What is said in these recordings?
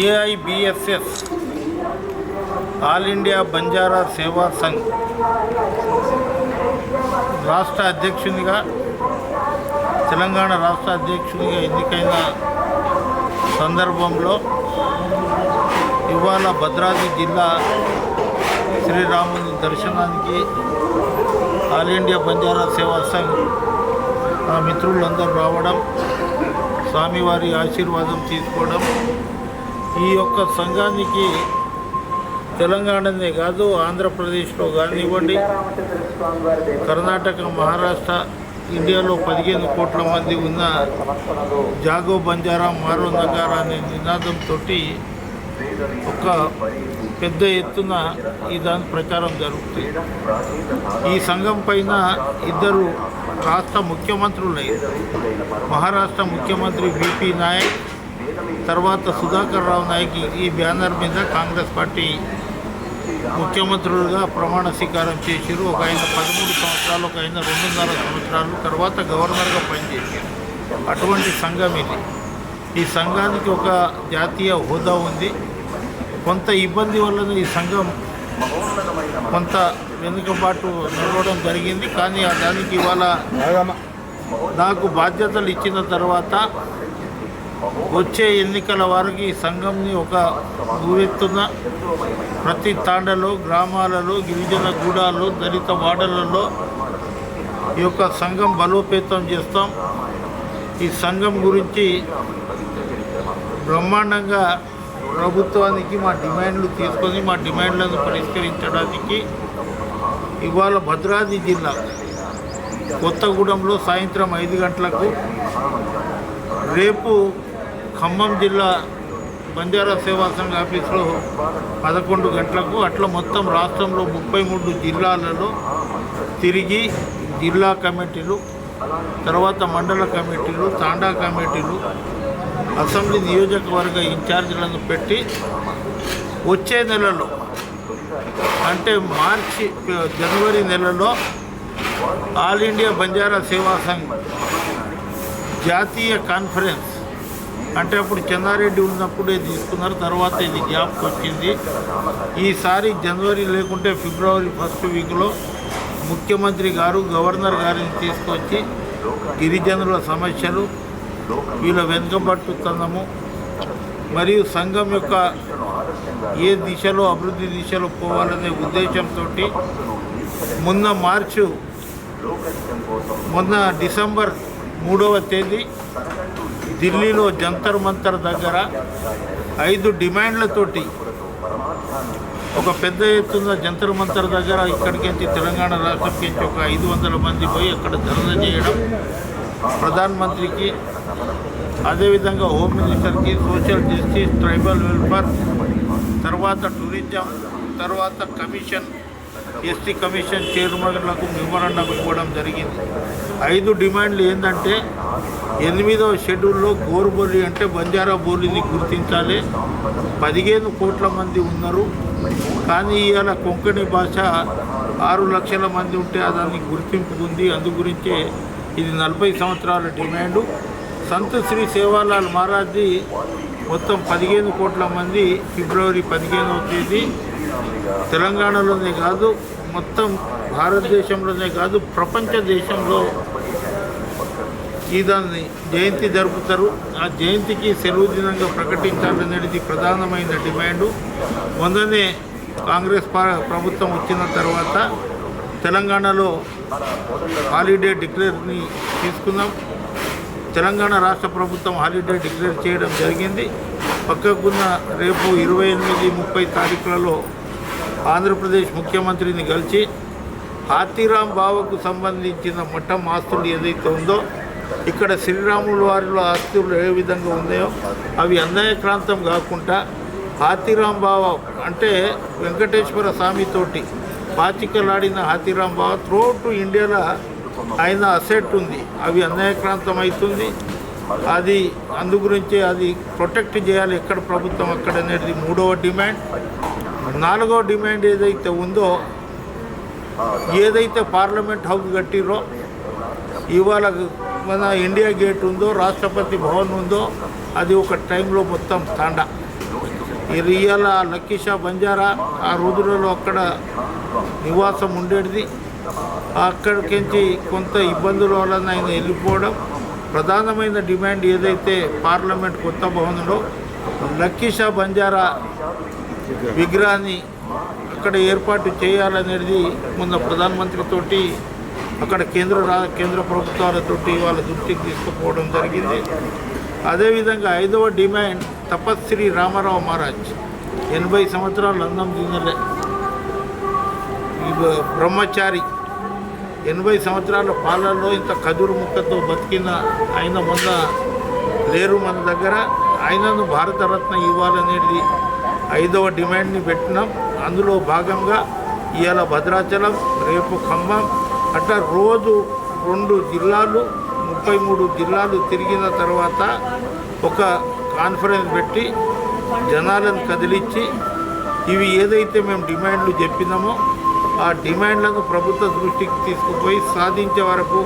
జేఐబిఎస్ఎస్ all India Banjara సేవా సంఘ్ రాష్ట్ర అధ్యక్షునిగా తెలంగాణ రాష్ట్ర అధ్యక్షునిగా ఎన్నికైన సందర్భంలో ఇవాళ భద్రాద్రి జిల్లా శ్రీరాముని దర్శనానికి ఆల్ ఇండియా బంజారా సేవా సంఘ్ ఆ మిత్రులందరూ రావడం స్వామివారి ఆశీర్వాదం తీసుకోవడం ఈ యొక్క సంఘానికి తెలంగాణనే కాదు ఆంధ్రప్రదేశ్లో కానివ్వండి కర్ణాటక మహారాష్ట్ర ఇండియాలో పదిహేను కోట్ల మంది ఉన్న జాగో బంజారా మారో నగారా అనే నినాదంతో ఒక పెద్ద ఎత్తున ఈ దాని ప్రచారం జరుగుతుంది. ఈ సంఘం పైన ఇద్దరు రాష్ట్ర ముఖ్యమంత్రులు మహారాష్ట్ర ముఖ్యమంత్రి విపి నాయక్ తర్వాత సుధాకర్ రావు నాయక్ ఈ బ్యానర్ మీద కాంగ్రెస్ పార్టీ ముఖ్యమంత్రులుగా ప్రమాణ స్వీకారం చేశారు. ఒక ఆయన పదమూడు సంవత్సరాలు ఒక ఆయన రెండున్నర సంవత్సరాలు తర్వాత గవర్నర్గా పనిచేశారు. అటువంటి సంఘం ఇది. ఈ సంఘానికి ఒక జాతీయ హోదా ఉంది. కొంత ఇబ్బంది వలన ఈ సంఘం కొంత వెనుకబాటు నడవడం జరిగింది. కానీ దానికి ఇవాళ నాకు బాధ్యతలు ఇచ్చిన తర్వాత వచ్చే ఎన్నికల వారికి ఈ సంఘంని ఒక ఊరెత్తున ప్రతి తాండలో గ్రామాలలో గిరిజన గూడాల్లో దళిత వాడలలో ఈ యొక్క సంఘం బలోపేతం చేస్తాం. ఈ సంఘం గురించి బ్రహ్మాండంగా ప్రభుత్వానికి మా డిమాండ్లు తీసుకొని మా డిమాండ్లను పరిష్కరించడానికి ఇవాళ భద్రాద్రి జిల్లా కొత్తగూడెంలో సాయంత్రం ఐదు గంటలకు రేపు ఖమ్మం జిల్లా బంజారా సేవా సంఘ ఆఫీసులో పదకొండు గంటలకు అట్లా మొత్తం రాష్ట్రంలో ముప్పై మూడు జిల్లాలలో తిరిగి జిల్లా కమిటీలు తర్వాత మండల కమిటీలు తాండా కమిటీలు అసెంబ్లీ నియోజకవర్గ ఇన్ఛార్జీలను పెట్టి వచ్చే నెలలో అంటే మార్చి జనవరి నెలలో ఆల్ ఇండియా బంజారా సేవా సంఘ్ జాతీయ కాన్ఫరెన్స్ అంటే అప్పుడు చెన్నారెడ్డి ఉన్నప్పుడే తీసుకున్నారు తర్వాత ఇది గ్యాప్కి వచ్చింది. ఈసారి జనవరి లేకుంటే ఫిబ్రవరి ఫస్ట్ వీక్లో ముఖ్యమంత్రి గారు గవర్నర్ గారిని తీసుకొచ్చి గిరిజనుల సమస్యలు వీళ్ళ వెనుకబట్టుతనము మరియు సంఘం యొక్క ఏ దిశలో అభివృద్ధి దిశలో పోవాలనే ఉద్దేశంతో మొన్న మార్చు మొన్న డిసెంబర్ మూడవ తేదీ ఢిల్లీలో జంతర్ మంతర్ దగ్గర ఐదు డిమాండ్లతోటి ఒక పెద్ద ఎత్తున జంతర్ మంతర్ దగ్గర ఇక్కడికించి తెలంగాణ రాష్ట్రంకించి ఒక ఐదు వందల మంది పోయి అక్కడ ధర్నా చేయడం ప్రధానమంత్రికి అదేవిధంగా హోమ్ మినిస్టర్కి సోషల్ జస్టిస్ ట్రైబల్ వెల్ఫేర్ తర్వాత టూరిజం తర్వాత కమిషన్ ఎస్టీ కమిషన్ చైర్మన్లకు మెమోరాండం ఇవ్వడం జరిగింది. ఐదు డిమాండ్లు ఏంటంటే ఎనిమిదవ షెడ్యూల్లో గోరుబోలి అంటే బంజారా బోలిని గుర్తించాలి. పదిహేను కోట్ల మంది ఉన్నారు. కానీ ఇవాళ కొంకణి భాష ఆరు లక్షల మంది ఉంటే దానికి గుర్తింపు ఉంది. అందు గురించే ఇది నలభై సంవత్సరాల డిమాండు. సంత శ్రీ సేవాలాల్ మహారాజ్ది మొత్తం పదిహేను కోట్ల మంది ఫిబ్రవరి పదిహేనవ తేదీ తెలంగాణలోనే కాదు మొత్తం భారతదేశంలోనే కాదు ప్రపంచ దేశంలో ఈ దాన్ని జయంతి జరుపుతారు. ఆ జయంతికి సెలవు దినంగా ప్రకటించాలనేది ప్రధానమైన డిమాండు. మొన్ననే కాంగ్రెస్ ప్రభుత్వం వచ్చిన తర్వాత తెలంగాణలో హాలిడే డిక్లేర్ని తీసుకున్నాం. తెలంగాణ రాష్ట్ర ప్రభుత్వం హాలిడే డిక్లేర్ చేయడం జరిగింది. పక్కకున్న రేపు ఇరవై ఎనిమిది ముప్పై తారీఖులలో ఆంధ్రప్రదేశ్ ముఖ్యమంత్రిని కలిసి హాతిరామ్ బావకు సంబంధించిన మఠం ఆస్తులు ఏదైతే ఉందో ఇక్కడ శ్రీరాములు వారిలో ఆస్తులు ఏ విధంగా ఉన్నాయో అవి అన్యాయక్రాంతం కాకుండా హాతీరాం బావ అంటే వెంకటేశ్వర స్వామితోటి పాచికలాడిన హాతీరాం బావ త్రూఅవుట్ ఇండియాలో ఆయన అసెట్ ఉంది. అవి అన్యాయక్రాంతం అవుతుంది. అది అందు గురించి అది ప్రొటెక్ట్ చేయాలి. ఎక్కడ ప్రభుత్వం అక్కడ అనేది మూడవ డిమాండ్ నాలుగో డిమాండ్ ఏదైతే ఉందో ఏదైతే పార్లమెంట్ హౌస్ కట్టిరో ఇవాళ మన ఇండియా గేట్ ఉందో రాష్ట్రపతి భవన్ ఉందో అది ఒక టైంలో మొత్తం తాండా. ఈ రియల్ లక్కీషా బంజారా ఆ రోజులలో అక్కడ నివాసం ఉండేది. అక్కడికించి కొంత ఇబ్బందుల వలన ఆయన వెళ్ళిపోవడం ప్రధానమైన డిమాండ్ ఏదైతే పార్లమెంట్ కొత్త భవనంలో లక్కీషా బంజారా విగ్రహాన్ని అక్కడ ఏర్పాటు చేయాలనేది మొన్న ప్రధానమంత్రితోటి అక్కడ కేంద్ర రా కేంద్ర ప్రభుత్వాలతోటి వాళ్ళ దృష్టికి తీసుకుపోవడం జరిగింది. అదేవిధంగా ఐదవ డిమాండ్ తపస్శ్రీ రామారావు మహారాజ్ ఎనభై సంవత్సరాలు అందం తినలే. బ్రహ్మచారి ఎనభై సంవత్సరాల పాలనలో ఇంత కదురు ముక్కతో బతికిన ఆయన మొన్న లేరు మన దగ్గర. ఆయనను భారతరత్న ఇవ్వాలనేది ఐదవ డిమాండ్ని పెట్టినాం. అందులో భాగంగా ఇవాళ భద్రాచలం రేపు ఖమ్మం అట్లా రోజు రెండు జిల్లాలు ముప్పై మూడు జిల్లాలు తిరిగిన తర్వాత ఒక కాన్ఫరెన్స్ పెట్టి జనాలను కదిలించి ఇవి ఏదైతే మేము డిమాండ్లు చెప్పినామో ఆ డిమాండ్లను ప్రభుత్వ దృష్టికి తీసుకుపోయి సాధించే వరకు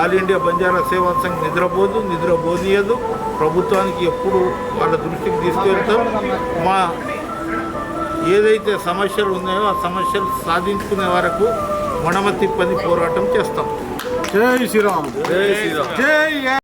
ఆల్ ఇండియా బంజారా సేవా సంఘ్ నిద్రపోదు నిద్రపోనీయదు. ప్రభుత్వానికి ఎప్పుడు వాళ్ళ దృష్టికి తీసుకెళ్తాం. మా ఏదైతే సమస్యలు ఉన్నాయో ఆ సమస్యలు సాధించుకునే వరకు మడమ తిప్పని పోరాటం చేస్తాం. జై శ్రీరామ్. జై శ్రీరామ్. జై